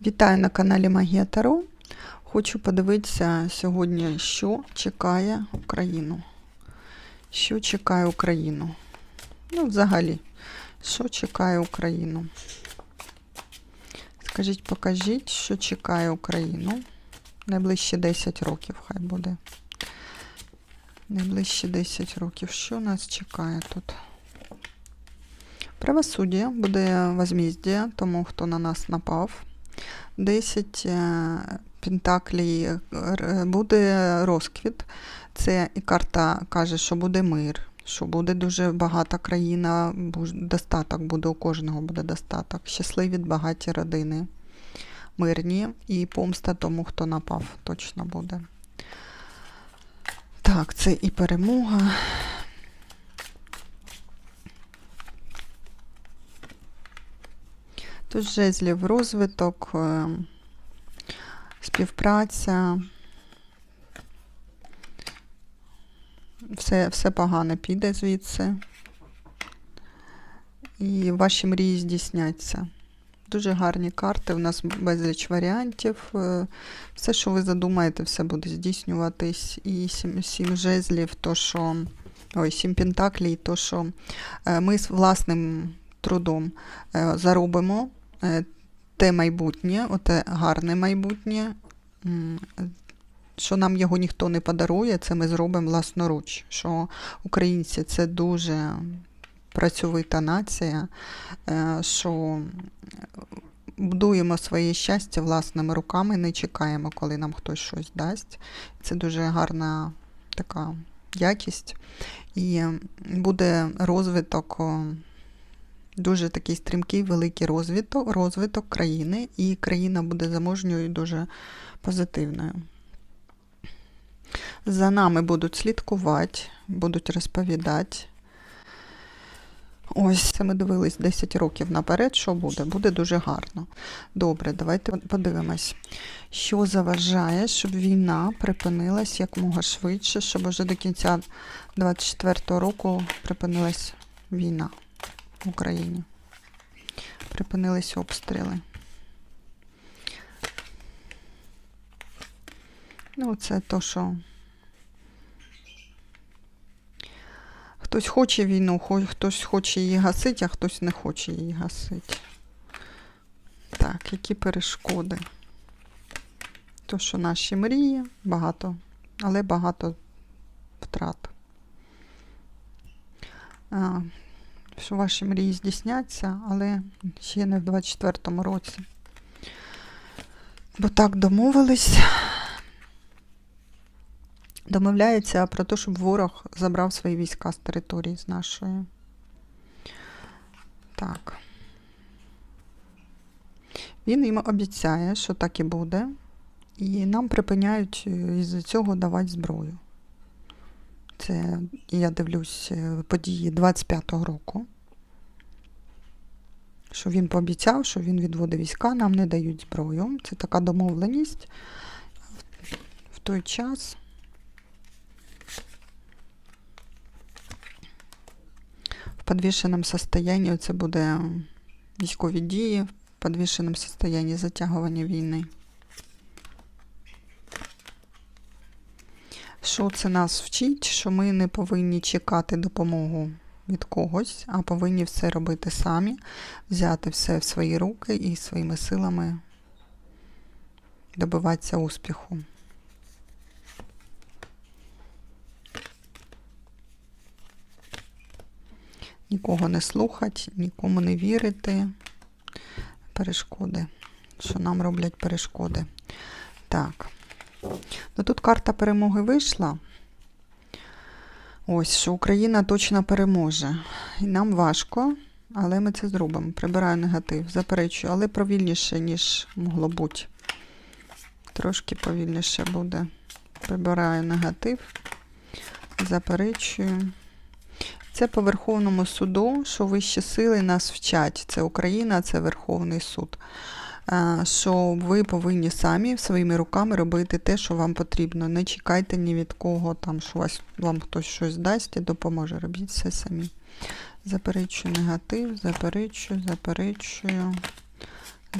Вітаю на каналі Магія Таро. Хочу подивитися сьогодні, що чекає Україну. Що чекає Україну? Ну, взагалі, що чекає Україну? Скажіть, покажіть, що чекає Україну. Найближчі 10 років хай буде. Найближчі 10 років. Що нас чекає тут? Правосуддя буде возміздя тому, хто на нас напав. 10 е, пентаклей буде розквіт. Це і карта каже, що буде мир, що буде дуже багата країна, достаток буде, у кожного буде достаток. Щасливі багаті родини, мирні і помста тому, хто напав, точно буде. Так, це і перемога. Тут жезлів розвиток, е, співпраця. Все, все погане піде звідси. І ваші мрії здійсняться. Дуже гарні карти. У нас безліч варіантів. Е, Все, що ви задумаєте, все буде здійснюватись. І сім, сім жезлів, то що. Ой, сім пентаклей, то що е, ми з власним трудом заробимо те майбутнє, оте гарне майбутнє, що нам його ніхто не подарує, це ми зробимо власноруч. Що українці це дуже працьовита нація, е, що будуємо своє щастя власними руками, не чекаємо, коли нам хтось щось дасть. Це дуже гарна така якість. І буде розвиток. Дуже такий стрімкий великий розвиток, розвиток країни, і країна буде заможньою і дуже позитивною. За нами будуть слідкувати, будуть розповідати. Ось це ми дивились 10 років наперед, що буде. Буде дуже гарно. Добре, давайте подивимось, що заважає, щоб війна припинилась якомога швидше, щоб вже до кінця 24-го року припинилась війна Україні. Припинились обстріли. Ну, це то, що хтось хоче війну, хтось хоче її гасити, а хтось не хоче її гасити. Так, які перешкоди? То, що наші мрії, багато, але багато втрат. Що ваші мрії здійсняться, але ще не в 24-му році. Бо так домовились. Домовляються про те, щоб ворог забрав свої війська з території з нашої. Так. Він їм обіцяє, що так і буде, і нам припиняють е, із цього давати зброю. Це я дивлюсь е, події 25-го року. Що він пообіцяв, що він відводить війська, нам не дають зброю. Це така домовленість. В той час в підвішеному состоянні це буде військові дії, в підвішеному состоянні затягування війни. Що це нас вчить, що ми не повинні чекати допомогу від когось, а повинні все робити самі, взяти все в свої руки і своїми силами добиватися успіху. Нікого не слухати, нікому не вірити. Перешкоди. Що нам роблять перешкоди. Так. Ну тут карта перемоги вийшла. Ось, що Україна точно переможе. І нам важко, але ми це зробимо. Прибираю негатив, заперечую, але повільніше, ніж могло бути. Трошки повільніше буде. Прибираю негатив, заперечую. Це по Верховному суду, що вищі сили нас вчать. Це Україна, це Верховний суд. Що ви повинні самі своїми руками робити те, що вам потрібно. Не чекайте ні від кого, там, що вас, вам хтось щось дасть і допоможе. Робіть все самі. Заперечую негатив, заперечую, заперечую,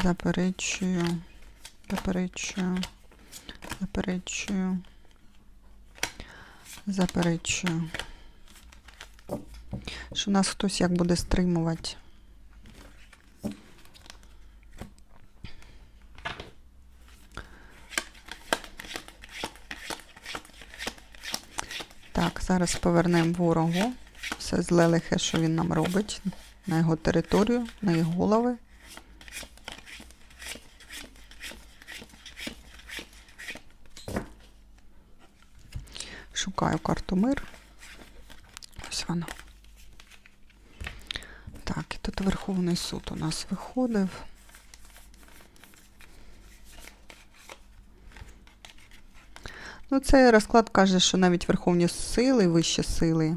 Заперечую, заперечую, заперечую, заперечую. Що нас хтось як буде стримувати. Так, зараз повернемо ворогу. Все зле лихе, що він нам робить на його територію, на їх голови. Шукаю карту мир. Ось вона. Так, і тут Верховний суд у нас виходив. Ну, цей розклад каже, що навіть верховні сили, вищі сили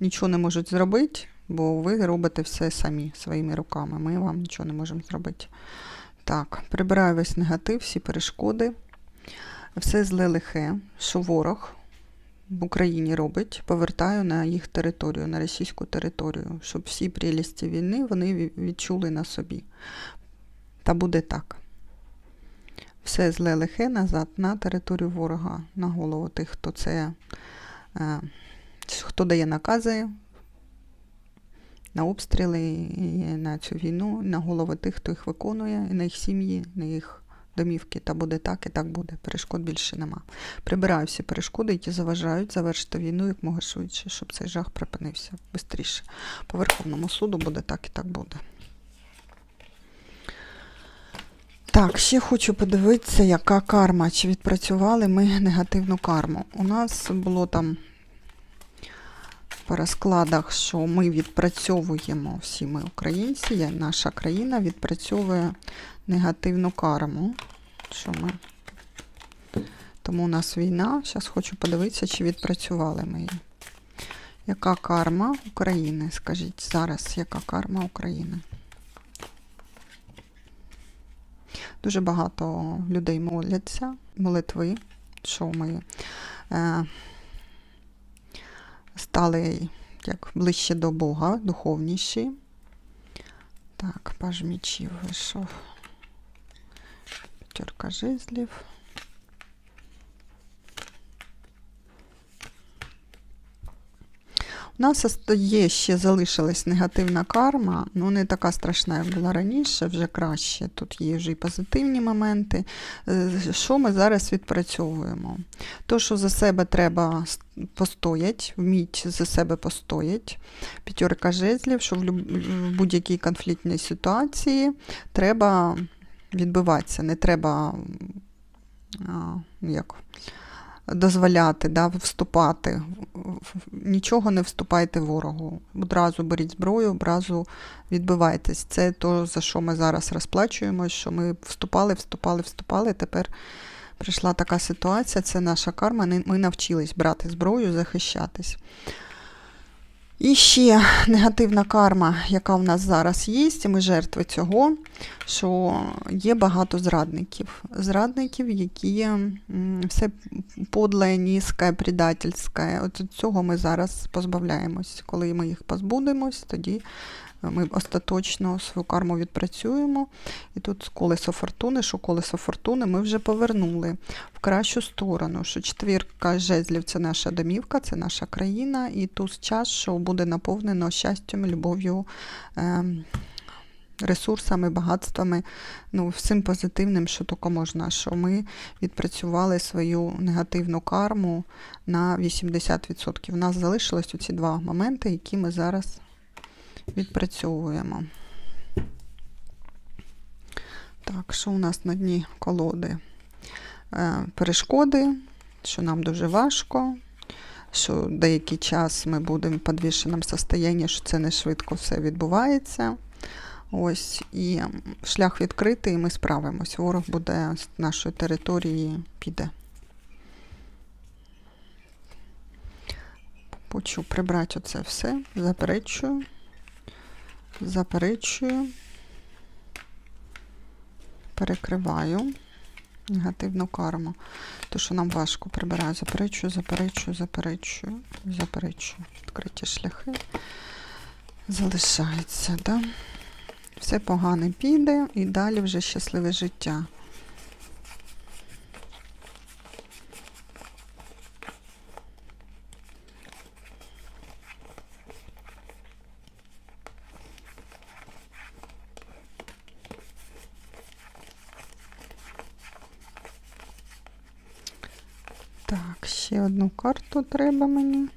нічого не можуть зробити, бо ви робите все самі своїми руками. Ми вам нічого не можемо зробити. Так, прибираю весь негатив, всі перешкоди, все зле лихе, що ворог в Україні робить, повертаю на їх територію, на російську територію, щоб всі прелісті війни вони відчули на собі. Та буде так. Все зле лихе назад на територію ворога, на голову тих, хто це, е, хто дає накази на обстріли і на цю війну, на голови тих, хто їх виконує, і на їх сім'ї, на їх домівки. Та буде так, і так буде. Перешкод більше нема. Прибираю всі перешкоди, які заважають завершити війну якмога швидше, щоб цей жах припинився швидше. По Верховному суду буде так і так буде. Так, ще хочу подивитися, яка карма. Чи відпрацювали ми негативну карму. У нас було там по розкладах, що ми відпрацьовуємо, всі ми українці, я- наша країна відпрацьовує негативну карму. Що ми? Тому у нас війна. Зараз хочу подивитися, чи відпрацювали ми її. Яка карма України? Скажіть зараз, яка карма України? Дуже багато людей моляться, молитви, що ми е, стали як ближче до Бога, духовніші. Так, паж мічів вийшов. П'ятерка жезлів. У нас є ще залишилась негативна карма, ну не така страшна, як була раніше, вже краще. Тут є вже і позитивні моменти. Е, Що ми зараз відпрацьовуємо? То, що за себе треба постоять, вміть за себе постоять. П'ятерка жезлів, що в будь-якій конфліктній ситуації треба відбиватися, не треба а, як, дозволяти, да, вступати. Нічого не вступайте ворогу. Одразу беріть зброю, одразу відбивайтесь. Це то, за що ми зараз розплачуємося, що ми вступали, вступали, вступали. Тепер прийшла така ситуація, це наша карма. Ми навчились брати зброю, захищатись. І ще негативна карма, яка в нас зараз є, і ми жертви цього, що є багато зрадників. Зрадників, які все подле, низьке, предательське. От цього ми зараз позбавляємось. Коли ми їх позбудемось, тоді ми остаточно свою карму відпрацюємо. І тут колесо фортуни, що колесо фортуни ми вже повернули в кращу сторону. Що четвірка жезлів це наша домівка, це наша країна, і туз час, що буде наповнено щастям, любов'ю. ем, Ресурсами, багатствами, ну, всім позитивним, що тільки можна, що ми відпрацювали свою негативну карму на 80%. У нас залишилось оці два моменти, які ми зараз відпрацьовуємо. Так, що у нас на дні колоди? Е, перешкоди, що нам дуже важко, що деякий час ми будемо в підвішеному стані, що це не швидко все відбувається. Ось, і шлях відкритий, і ми справимось. Ворог буде з нашої території піде. Хочу прибрати оце все. Заперечую. Заперечую. Перекриваю негативну карму. То, що нам важко прибираю. Заперечую, заперечую, заперечую, заперечую. Відкриті шляхи. Залишається, да? Все погане піде і далі вже щасливе життя. Так, ще одну карту треба мені.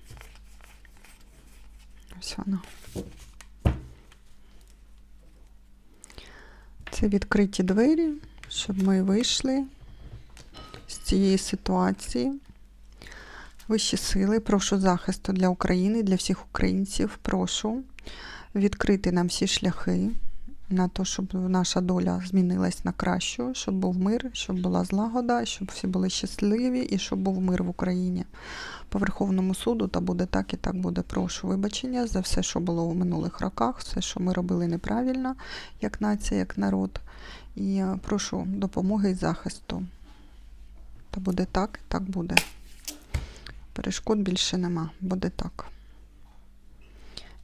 Ось вона. Це відкриті двері, щоб ми вийшли з цієї ситуації. Вищі сили, прошу захисту для України, для всіх українців. Прошу відкрити нам всі шляхи на те, щоб наша доля змінилась на кращу, щоб був мир, щоб була злагода, щоб всі були щасливі і щоб був мир в Україні. По Верховному суду та буде так і так буде. Прошу вибачення за все, що було у минулих роках, все, що ми робили неправильно, як нація, як народ. І е, прошу допомоги і захисту. Та буде так, і так буде. Перешкод більше нема. Буде так.